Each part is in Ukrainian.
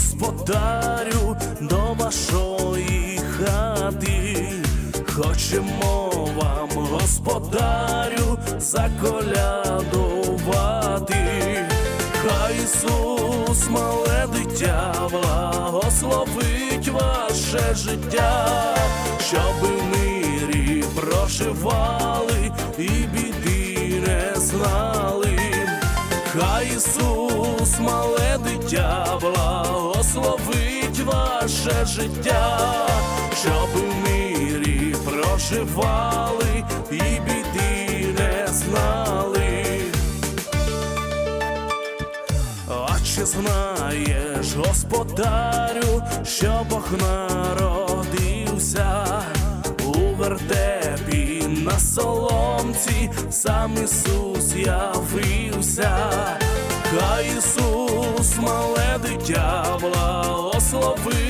господарю до вашої хати. Хочемо вам, господарю, заколядувати. Хай Ісус, мале дитя, благословить ваше життя, щоб в мирі проживали і біди не знали. Хай Ісус, мале дитя, благословить ваше життя, щоб в мирі проживали і біди не знали. А чи знаєш, господарю, що Бог народився у вертепі на соломці, сам Ісус явився, хай Ісус, мале дитя, благословить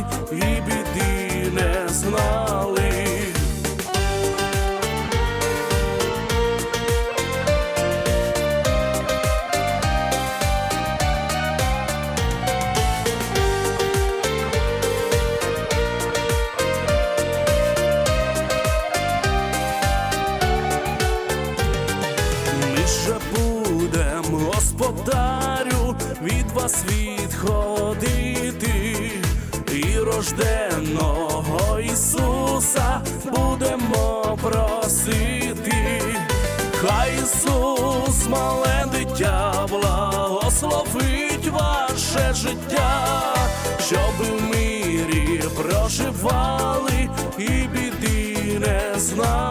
від вас відходити, і рожденого Ісуса будемо просити. Хай Ісус, мале дитя, благословить ваше життя, щоб в мирі проживали і біди не знали.